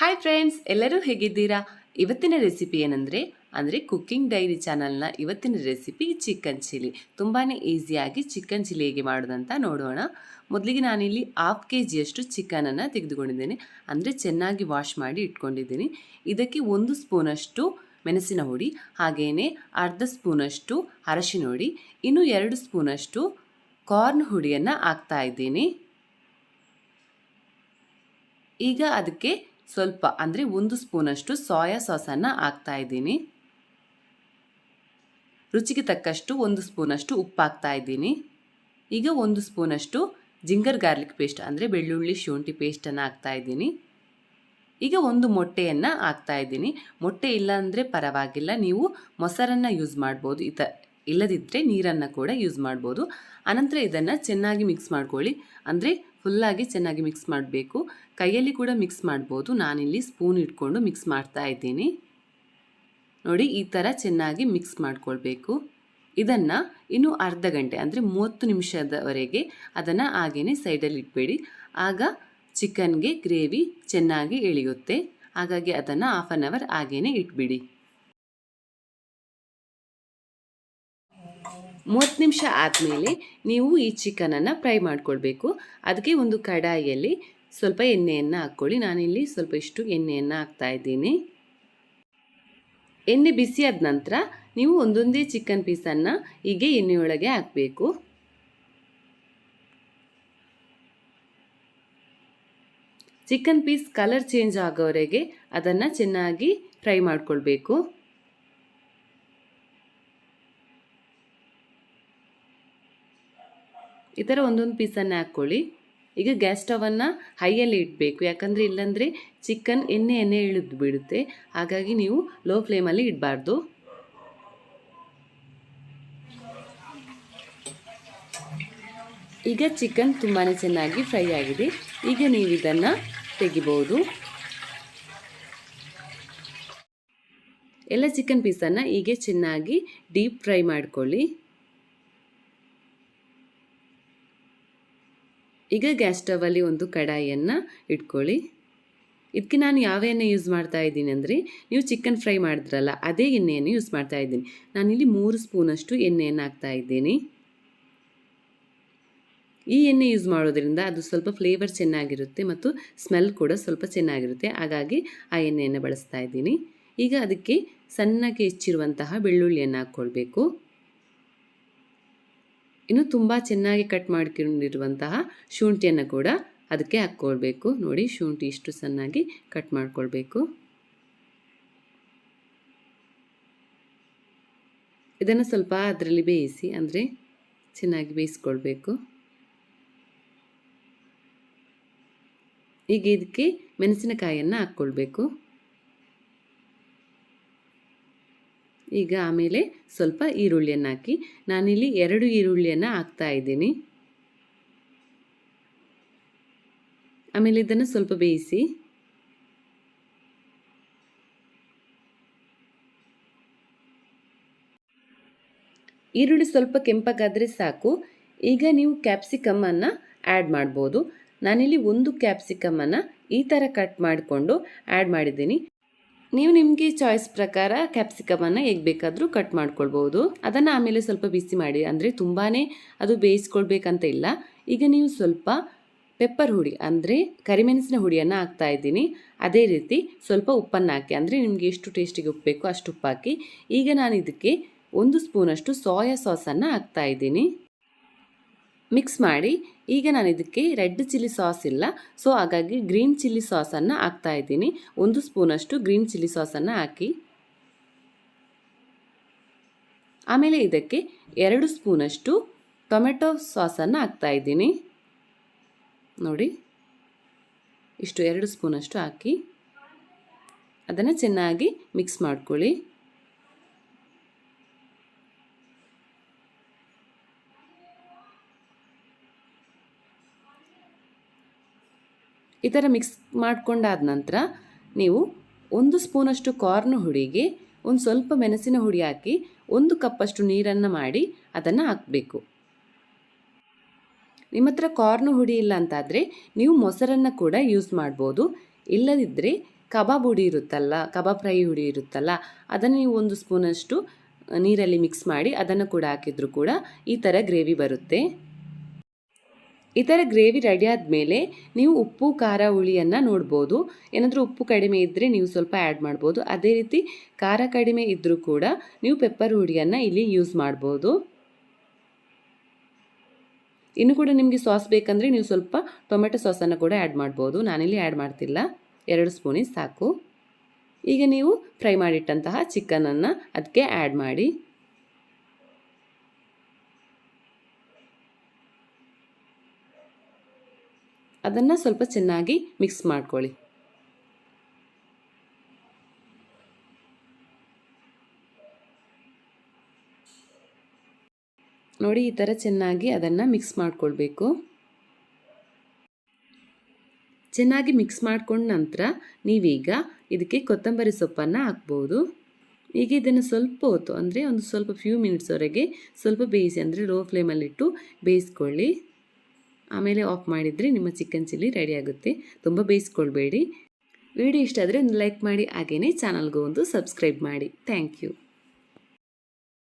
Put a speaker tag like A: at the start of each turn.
A: Hi friends ಎಲ್ಲರೂ ಹೇಗಿದ್ದೀರಾ? ಇವತ್ತಿನ ರೆಸಿಪಿ ಏನಂದರೆ, ಅಂದರೆ ಕುಕ್ಕಿಂಗ್ ಡೈರಿ ಚಾನಲ್ನ ಇವತ್ತಿನ ರೆಸಿಪಿ ಚಿಕನ್ ಚಿಲ್ಲಿ ತುಂಬಾ ಈಸಿಯಾಗಿ ಚಿಕನ್ ಚಿಲ್ಲಿ ಹೇಗೆ ಮಾಡೋದಂತ ನೋಡೋಣ. ಮೊದಲಿಗೆ ನಾನಿಲ್ಲಿ ಹಾಫ್ ಕೆ ಜಿಯಷ್ಟು ಚಿಕನನ್ನು ತೆಗೆದುಕೊಂಡಿದ್ದೇನೆ. ಅಂದರೆ ಚೆನ್ನಾಗಿ ವಾಶ್ ಮಾಡಿ ಇಟ್ಕೊಂಡಿದ್ದೀನಿ. ಇದಕ್ಕೆ ಒಂದು ಸ್ಪೂನಷ್ಟು ಮೆಣಸಿನ ಹುಡಿ ಹಾಗೆಯೇ ಅರ್ಧ ಸ್ಪೂನಷ್ಟು ಅರಶಿನ ಹುಡಿ, ಇನ್ನು ಎರಡು ಸ್ಪೂನಷ್ಟು ಕಾರ್ನ್ ಹುಡಿಯನ್ನು ಹಾಕ್ತಾ ಇದ್ದೀನಿ. ಈಗ ಅದಕ್ಕೆ ಸ್ವಲ್ಪ ಅಂದರೆ ಒಂದು ಸ್ಪೂನಷ್ಟು ಸೋಯಾ ಸಾಸನ್ನು ಹಾಕ್ತಾ ಇದ್ದೀನಿ. ರುಚಿಗೆ ತಕ್ಕಷ್ಟು ಒಂದು ಸ್ಪೂನಷ್ಟು ಉಪ್ಪು ಹಾಕ್ತಾ ಇದ್ದೀನಿ. ಈಗ ಒಂದು ಸ್ಪೂನಷ್ಟು ಜಿಂಗರ್ ಗಾರ್ಲಿಕ್ ಪೇಸ್ಟ್ ಅಂದರೆ ಬೆಳ್ಳುಳ್ಳಿ ಶುಂಠಿ ಪೇಸ್ಟನ್ನು ಹಾಕ್ತಾ ಇದ್ದೀನಿ. ಈಗ ಒಂದು ಮೊಟ್ಟೆಯನ್ನು ಹಾಕ್ತಾ ಇದ್ದೀನಿ. ಮೊಟ್ಟೆ ಇಲ್ಲ ಅಂದರೆ ಪರವಾಗಿಲ್ಲ, ನೀವು ಮೊಸರನ್ನು ಯೂಸ್ ಮಾಡ್ಬೋದು. ಇತ ಇಲ್ಲದಿದ್ದರೆ ನೀರನ್ನು ಕೂಡ ಯೂಸ್ ಮಾಡ್ಬೋದು. ಅನಂತರ ಇದನ್ನು ಚೆನ್ನಾಗಿ ಮಿಕ್ಸ್ ಮಾಡ್ಕೊಳ್ಳಿ. ಅಂದರೆ ಫುಲ್ಲಾಗಿ ಚೆನ್ನಾಗಿ ಮಿಕ್ಸ್ ಮಾಡಬೇಕು. ಕೈಯಲ್ಲಿ ಕೂಡ ಮಿಕ್ಸ್ ಮಾಡ್ಬೋದು. ನಾನಿಲ್ಲಿ ಸ್ಪೂನ್ ಇಟ್ಕೊಂಡು ಮಿಕ್ಸ್ ಮಾಡ್ತಾ ಇದ್ದೀನಿ. ನೋಡಿ, ಈ ಥರ ಚೆನ್ನಾಗಿ ಮಿಕ್ಸ್ ಮಾಡ್ಕೊಳ್ಬೇಕು. ಇದನ್ನು ಇನ್ನೂ ಅರ್ಧ ಗಂಟೆ, ಅಂದರೆ ಮೂವತ್ತು ನಿಮಿಷದವರೆಗೆ ಅದನ್ನು ಹಾಗೆಯೇ ಸೈಡಲ್ಲಿ ಇಟ್ಬೇಡಿ. ಆಗ ಚಿಕನ್ಗೆ ಗ್ರೇವಿ ಚೆನ್ನಾಗಿ ಎಳೆಯುತ್ತೆ. ಹಾಗಾಗಿ ಅದನ್ನು ಹಾಫ್ ಆನ್ ಅವರ್ ಹಾಗೆಯೇ ಇಟ್ಬಿಡಿ. ಮೂವತ್ತು ನಿಮಿಷ ಆದಮೇಲೆ ನೀವು ಈ ಚಿಕನನ್ನು ಫ್ರೈ ಮಾಡಿಕೊಳ್ಬೇಕು. ಅದಕ್ಕೆ ಒಂದು ಕಡಾಯಿಯಲ್ಲಿ ಸ್ವಲ್ಪ ಎಣ್ಣೆಯನ್ನು ಹಾಕ್ಕೊಳ್ಳಿ. ನಾನಿಲ್ಲಿ ಸ್ವಲ್ಪ ಇಷ್ಟು ಎಣ್ಣೆಯನ್ನು ಹಾಕ್ತಾ ಇದ್ದೀನಿ. ಎಣ್ಣೆ ಬಿಸಿಯಾದ ನಂತರ ನೀವು ಒಂದೊಂದೇ ಚಿಕನ್ ಪೀಸನ್ನು ಹೀಗೆ ಎಣ್ಣೆಯೊಳಗೆ ಹಾಕಬೇಕು. ಚಿಕನ್ ಪೀಸ್ ಕಲರ್ ಚೇಂಜ್ ಆಗೋವರೆಗೆ ಅದನ್ನು ಚೆನ್ನಾಗಿ ಫ್ರೈ ಮಾಡ್ಕೊಳ್ಬೇಕು. ಈ ಥರ ಒಂದೊಂದು ಪೀಸನ್ನು ಹಾಕ್ಕೊಳ್ಳಿ. ಈಗ ಗ್ಯಾಸ್ ಸ್ಟವನ್ನು ಹೈಯಲ್ಲಿ ಇಡಬೇಕು. ಯಾಕಂದರೆ ಇಲ್ಲಾಂದರೆ ಚಿಕನ್ ಎಣ್ಣೆ ಎಣ್ಣೆ ಇಳಿದು ಬಿಡುತ್ತೆ. ಹಾಗಾಗಿ ನೀವು ಲೋ ಫ್ಲೇಮಲ್ಲಿ ಇಡಬಾರ್ದು. ಈಗ ಚಿಕನ್ ತುಂಬಾ ಚೆನ್ನಾಗಿ ಫ್ರೈ ಆಗಿದೆ. ಈಗ ನೀವು ಇದನ್ನು ತೆಗಿಬೋದು. ಎಲ್ಲ ಚಿಕನ್ ಪೀಸನ್ನು ಹೀಗೆ ಚೆನ್ನಾಗಿ ಡೀಪ್ ಫ್ರೈ ಮಾಡ್ಕೊಳ್ಳಿ. ಈಗ ಗ್ಯಾಸ್ ಸ್ಟವಲ್ಲಿ ಒಂದು ಕಡಾಯಿಯನ್ನು ಇಟ್ಕೊಳ್ಳಿ. ಇದಕ್ಕೆ ನಾನು ಯಾವ ಎಣ್ಣೆ ಯೂಸ್ ಮಾಡ್ತಾ ಇದ್ದೀನಿ ಅಂದರೆ, ನೀವು ಚಿಕನ್ ಫ್ರೈ ಮಾಡಿದ್ರಲ್ಲ, ಅದೇ ಎಣ್ಣೆಯನ್ನು ಯೂಸ್ ಮಾಡ್ತಾ ಇದ್ದೀನಿ. ನಾನಿಲ್ಲಿ ಮೂರು ಸ್ಪೂನಷ್ಟು ಎಣ್ಣೆಯನ್ನು ಹಾಕ್ತಾ ಇದ್ದೀನಿ. ಈ ಎಣ್ಣೆ ಯೂಸ್ ಮಾಡೋದ್ರಿಂದ ಅದು ಸ್ವಲ್ಪ ಫ್ಲೇವರ್ ಚೆನ್ನಾಗಿರುತ್ತೆ ಮತ್ತು ಸ್ಮೆಲ್ ಕೂಡ ಸ್ವಲ್ಪ ಚೆನ್ನಾಗಿರುತ್ತೆ. ಹಾಗಾಗಿ ಆ ಎಣ್ಣೆಯನ್ನು ಬಳಸ್ತಾ ಇದ್ದೀನಿ. ಈಗ ಅದಕ್ಕೆ ಸಣ್ಣಕ್ಕೆ ಹೆಚ್ಚಿರುವಂತಹ ಬೆಳ್ಳುಳ್ಳಿಯನ್ನು ಹಾಕ್ಕೊಳ್ಬೇಕು. ಇನ್ನು ತುಂಬ ಚೆನ್ನಾಗಿ ಕಟ್ ಮಾಡ್ಕೊಂಡಿರುವಂತಹ ಶುಂಠಿಯನ್ನು ಕೂಡ ಅದಕ್ಕೆ ಹಾಕ್ಕೊಳ್ಬೇಕು. ನೋಡಿ, ಶುಂಠಿ ಇಷ್ಟು ಚೆನ್ನಾಗಿ ಕಟ್ ಮಾಡ್ಕೊಳ್ಬೇಕು. ಇದನ್ನು ಸ್ವಲ್ಪ ಅದರಲ್ಲಿ ಬೇಯಿಸಿ, ಅಂದರೆ ಚೆನ್ನಾಗಿ ಬೇಯಿಸ್ಕೊಳ್ಬೇಕು. ಈಗ ಇದಕ್ಕೆ ಮೆಣಸಿನಕಾಯಿಯನ್ನು ಹಾಕ್ಕೊಳ್ಬೇಕು. ಈಗ ಆಮೇಲೆ ಸ್ವಲ್ಪ ಈರುಳ್ಳಿಯನ್ನು ಹಾಕಿ, ನಾನಿಲ್ಲಿ ಎರಡು ಈರುಳ್ಳಿಯನ್ನು ಹಾಕ್ತಾ ಇದ್ದೀನಿ. ಆಮೇಲೆ ಇದನ್ನು ಸ್ವಲ್ಪ ಬೇಯಿಸಿ. ಈರುಳ್ಳಿ ಸ್ವಲ್ಪ ಕೆಂಪಗಾದರೆ ಸಾಕು. ಈಗ ನೀವು ಕ್ಯಾಪ್ಸಿಕಮ್ಮನ್ನು ಆ್ಯಡ್ ಮಾಡ್ಬೋದು. ನಾನಿಲ್ಲಿ ಒಂದು ಕ್ಯಾಪ್ಸಿಕಮನ್ನು ಈ ಥರ ಕಟ್ ಮಾಡಿಕೊಂಡು ಆ್ಯಡ್ ಮಾಡಿದ್ದೀನಿ. ನೀವು ನಿಮಗೆ ಚಾಯ್ಸ್ ಪ್ರಕಾರ ಕ್ಯಾಪ್ಸಿಕಮನ್ನು ಹೇಗೆ ಬೇಕಾದರೂ ಕಟ್ ಮಾಡ್ಕೊಳ್ಬೋದು. ಅದನ್ನು ಆಮೇಲೆ ಸ್ವಲ್ಪ ಬಿಸಿ ಮಾಡಿ, ಅಂದರೆ ತುಂಬಾ ಅದು ಬೇಯಿಸ್ಕೊಳ್ಬೇಕಂತ ಇಲ್ಲ. ಈಗ ನೀವು ಸ್ವಲ್ಪ ಪೆಪ್ಪರ್ ಹುಡಿ, ಅಂದರೆ ಕರಿಮೆಣಸಿನ ಹುಡಿಯನ್ನು ಹಾಕ್ತಾ ಇದ್ದೀನಿ. ಅದೇ ರೀತಿ ಸ್ವಲ್ಪ ಉಪ್ಪನ್ನು ಹಾಕಿ, ಅಂದರೆ ನಿಮಗೆ ಎಷ್ಟು ಟೇಸ್ಟಿಗೆ ಉಪ್ಪು ಬೇಕೋ ಅಷ್ಟು ಉಪ್ಪು ಹಾಕಿ. ಈಗ ನಾನು ಇದಕ್ಕೆ ಒಂದು ಸ್ಪೂನಷ್ಟು ಸೋಯಾ ಸಾಸನ್ನು ಹಾಕ್ತಾ ಇದ್ದೀನಿ. ಮಿಕ್ಸ್ ಮಾಡಿ, ಈಗ ನಾನು ಇದಕ್ಕೆ ರೆಡ್ ಚಿಲ್ಲಿ ಸಾಸ್ ಇಲ್ಲ. ಸೊ ಹಾಗಾಗಿ ಗ್ರೀನ್ ಚಿಲ್ಲಿ ಸಾಸನ್ನು ಹಾಕ್ತಾ ಇದ್ದೀನಿ. ಒಂದು ಸ್ಪೂನಷ್ಟು ಗ್ರೀನ್ ಚಿಲ್ಲಿ ಸಾಸನ್ನು ಹಾಕಿ. ಆಮೇಲೆ ಇದಕ್ಕೆ ಎರಡು ಸ್ಪೂನಷ್ಟು ಟೊಮೆಟೊ ಸಾಸನ್ನು ಹಾಕ್ತಾ ಇದ್ದೀನಿ. ನೋಡಿ, ಇಷ್ಟು ಎರಡು ಸ್ಪೂನಷ್ಟು ಹಾಕಿ. ಅದನ್ನು ಚೆನ್ನಾಗಿ ಮಿಕ್ಸ್ ಮಾಡ್ಕೊಳ್ಳಿ. ಈ ಥರ ಮಿಕ್ಸ್ ಮಾಡಿಕೊಂಡಾದ ನಂತರ ನೀವು ಒಂದು ಸ್ಪೂನಷ್ಟು ಕಾರ್ನ್ ಹುಡಿಗೆ, ಒಂದು ಸ್ವಲ್ಪ ಮೆಣಸಿನ ಹುಡಿ ಹಾಕಿ ಒಂದು ಕಪ್ಪಷ್ಟು ನೀರನ್ನು ಮಾಡಿ ಅದನ್ನು ಹಾಕಬೇಕು. ನಿಮ್ಮ ಹತ್ರ ಕಾರ್ನ್ ಹುಡಿ ಇಲ್ಲ ಅಂತಾದರೆ ನೀವು ಮೊಸರನ್ನು ಕೂಡ ಯೂಸ್ ಮಾಡ್ಬೋದು. ಇಲ್ಲದಿದ್ದರೆ ಕಬಾಬ್ ಹುಡಿ ಇರುತ್ತಲ್ಲ, ಕಬಾಬ್ ಫ್ರೈ ಹುಡಿ ಇರುತ್ತಲ್ಲ, ಅದನ್ನು ನೀವು ಒಂದು ಸ್ಪೂನಷ್ಟು ನೀರಲ್ಲಿ ಮಿಕ್ಸ್ ಮಾಡಿ ಅದನ್ನು ಕೂಡ ಹಾಕಿದರೂ ಕೂಡ ಈ ಥರ ಗ್ರೇವಿ ಬರುತ್ತೆ. ಥರ ಗ್ರೇವಿ ರೆಡಿ ಆದಮೇಲೆ ನೀವು ಉಪ್ಪು, ಖಾರ, ಹುಳಿಯನ್ನು ನೋಡ್ಬೋದು. ಏನಾದರೂ ಉಪ್ಪು ಕಡಿಮೆ ಇದ್ದರೆ ನೀವು ಸ್ವಲ್ಪ ಆ್ಯಡ್ ಮಾಡ್ಬೋದು. ಅದೇ ರೀತಿ ಖಾರ ಕಡಿಮೆ ಇದ್ದರೂ ಕೂಡ ನೀವು ಪೆಪ್ಪರ್ ಹುಳಿಯನ್ನು ಇಲ್ಲಿ ಯೂಸ್ ಮಾಡ್ಬೋದು. ಇನ್ನು ಕೂಡ ನಿಮಗೆ ಸಾಸ್ ಬೇಕಂದರೆ ನೀವು ಸ್ವಲ್ಪ ಟೊಮೆಟೊ ಸಾಸನ್ನು ಕೂಡ ಆ್ಯಡ್ ಮಾಡ್ಬೋದು. ನಾನಿಲ್ಲಿ ಆ್ಯಡ್ ಮಾಡ್ತಿಲ್ಲ. ಎರಡು ಸ್ಪೂನಿಗೆ ಸಾಕು. ಈಗ ನೀವು ಫ್ರೈ ಮಾಡಿಟ್ಟಂತಹ ಚಿಕನನ್ನು ಅದಕ್ಕೆ ಆ್ಯಡ್ ಮಾಡಿ. ಅದನ್ನು ಸ್ವಲ್ಪ ಚೆನ್ನಾಗಿ ಮಿಕ್ಸ್ ಮಾಡ್ಕೊಳ್ಳಿ. ನೋಡಿ ಈ ಥರ ಚೆನ್ನಾಗಿ ಅದನ್ನು ಮಿಕ್ಸ್ ಮಾಡ್ಕೊಳ್ಬೇಕು. ಚೆನ್ನಾಗಿ ಮಿಕ್ಸ್ ಮಾಡ್ಕೊಂಡ ನಂತರ ನೀವೀಗ ಇದಕ್ಕೆ ಕೊತ್ತಂಬರಿ ಸೊಪ್ಪನ್ನು ಹಾಕ್ಬೋದು. ಈಗ ಇದನ್ನು ಸ್ವಲ್ಪ ಹೊತ್ತು, ಅಂದರೆ ಒಂದು ಸ್ವಲ್ಪ ಫ್ಯೂ ಮಿನಿಟ್ಸ್ವರೆಗೆ ಸ್ವಲ್ಪ ಬೇಯಿಸಿ, ಅಂದರೆ ಲೋ ಫ್ಲೇಮಲ್ಲಿಟ್ಟು ಬೇಯಿಸ್ಕೊಳ್ಳಿ. ಆಮೇಲೆ ಆಫ್ ಮಾಡಿದರೆ ನಿಮ್ಮ ಚಿಕನ್ ಚಿಲ್ಲಿ ರೆಡಿ ಆಗುತ್ತೆ. ತುಂಬ ಬೇಯಿಸ್ಕೊಳ್ಬೇಡಿ. ವಿಡಿಯೋ ಇಷ್ಟ ಆದರೆ ಒಂದು ಲೈಕ್ ಮಾಡಿ ಹಾಗೆಯೇ ಚಾನಲ್ಗೂ ಒಂದು ಸಬ್ಸ್ಕ್ರೈಬ್ ಮಾಡಿ. Thank you